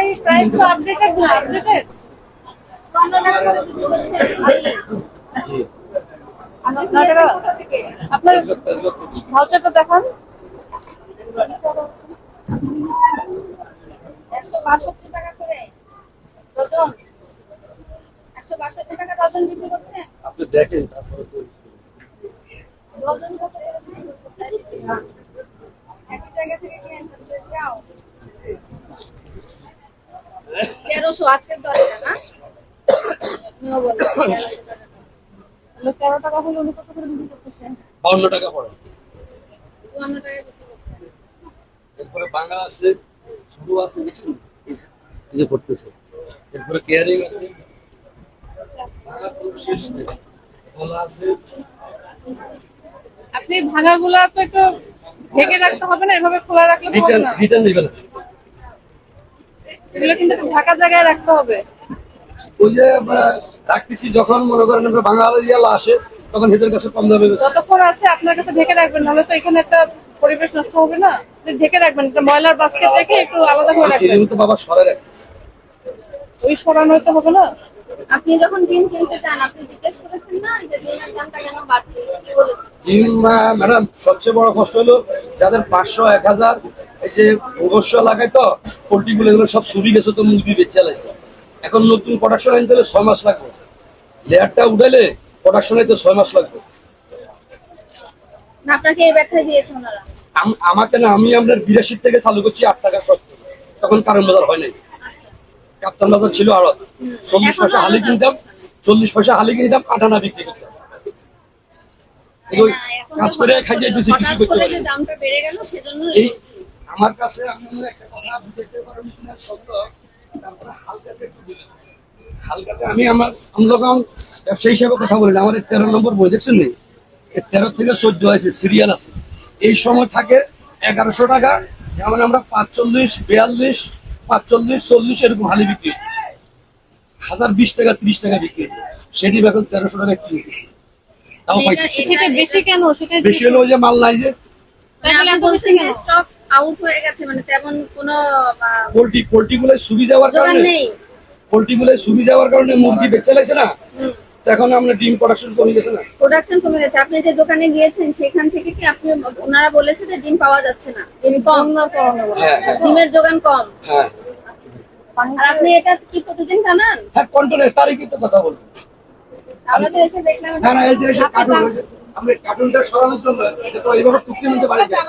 এই প্রাইস তো আপডেটেড না আপডেটেড আপনার ভাউচারটা দেখান। একশো বাষট্টি টাকা করে ডজন একশো বাষট্টি টাকা ডজন বিক্রি করছেন আপনি দেখেন তারপরে তো- ডজন কত করে বিক্রি করছেন? একই জায়গা থেকে নিয়ে আসবেন তো যাও। তেরোশো আজকের দরজা না? আমিও বলব, 1300 টাকা। তাহলে তেরো টাকা হলে উনি কত করে বিক্রি করতেছেন বাউন্ন টাকা পড়ে। চুয়ান্ন টাকায় বিক্রি করছেন এরপরে বাংলা আছে শুরু আছে দেখছেন এই যে- করতেছে এরপরে কেয়ারিং আছে। শেষ নেই আছে আপনি ভাঙাগুলা তো একটু ঢেকে রাখতে হবে না এভাবে খোলা রাখলে হবে না। রিটার্ন দিবে না। এগুলো কিন্তু ঢাকা জায়গায় রাখতে হবে। ওই যে আমরা রাখতেছি যখন মনে করেন আমরা বাঙালি ইয়ালা আসে তখন হেদের কাছে কম দামে বেচি। যতক্ষণ আছে আপনার কাছে ঢেকে রাখবেন নাহলে তো এখানে একটা পরিবেশ নষ্ট হবে না। ঢেকে রাখবেন একটা ময়লার বাস্কেট রেখে একটু আলাদা করে রাখবেন। তো বাবা সরে রাখতেছে। ওই সরানো হবে না। আপনি যখন ডিম কিনতে চান আপনি জিজ্ঞেস করেছেন না যে ডিমের দামটা কেন বাড়ছে? কি বলেছেন? ডিম ম্যাডাম সবচেয়ে বড় কষ্ট হলো যাদের পাঁচশো এক হাজার এই যে অবশ্য লাগায় তো পোল্ট্রি গুলো এগুলো সব গেছে তো মুরগি বেচে চালাইছে। এখন নতুন প্রোডাকশন আনতে হলে ছয় মাস লাগবে। লেয়ারটা উঠাইলে প্রোডাকশন আনতে ছয় মাস লাগবে। আপনাকে এই ব্যাখ্যা দিয়েছে ওনারা। আম- আমাকে না আমি আপনার বিরাশি থেকে চালু করছি আট টাকা সত্তর। তখন কারণ বাজার হয় নাই। কাপ্তান বাজার ছিল আড়ত চল্লিশ পয়সা হালি কিনতাম চল্লিশ পয়সা হালি কিনতাম আটানা বিক্রি করতাম। কাজ করে খাইয়ে বেশি কিছু করতে পারি এই আমার কাছে একটা কথা পারেন হালকাতে আমি আমার হিসাবে কথা বলি না, আমার তেরো নম্বর বই দেখছেন নি? তেরো থেকে চোদ্দ আছে সিরিয়াল আছে। এই সময় থাকে এগারোশো টাকা যেমন আমরা পাঁচচল্লিশ বিয়াল্লিশ পাঁচচল্লিশ চল্লিশ এরকম হালি বিক্রি হাজার বিশ টাকা ত্রিশ টাকা বিক্রি সেটি এখন তেরোশো টাকা কিনে দিচ্ছি তাও সেটা বেশি কেন? সেটা বেশি হলে ওই যে মাল নাই যে। মানে স্টক আউট হয়ে গেছে মানে তেমন কোনো পোল্ট্রি পোল্ট্রি গুলো সুবি যাওয়ার কারণে পোল্ট্রি গুলো সুবি যাওয়ার কারণে মুরগি বেচে লাগছে না। এখন আমরা ডিম প্রোডাকশন কমে গেছে না। প্রোডাকশন কমে গেছে। আপনি যে দোকানে গিয়েছেন সেখান থেকে কি আপনি ওনারা বলেছে যে ডিম পাওয়া যাচ্ছে না? ডিম কম। হ্যাঁ হ্যাঁ, ডিমের যোগান কম। হ্যাঁ। আর আপনি এটা কি প্রতিদিন জানান হ্যাঁ কন্ট্রোলের তারিখই তো কথা বলব। আমরা তো এসে দেখলাম না না এই যে কার্টুন আমরা কার্টুনটা সরানোর জন্য এটা তো এইভাবে টুকরি বাড়ি যায়।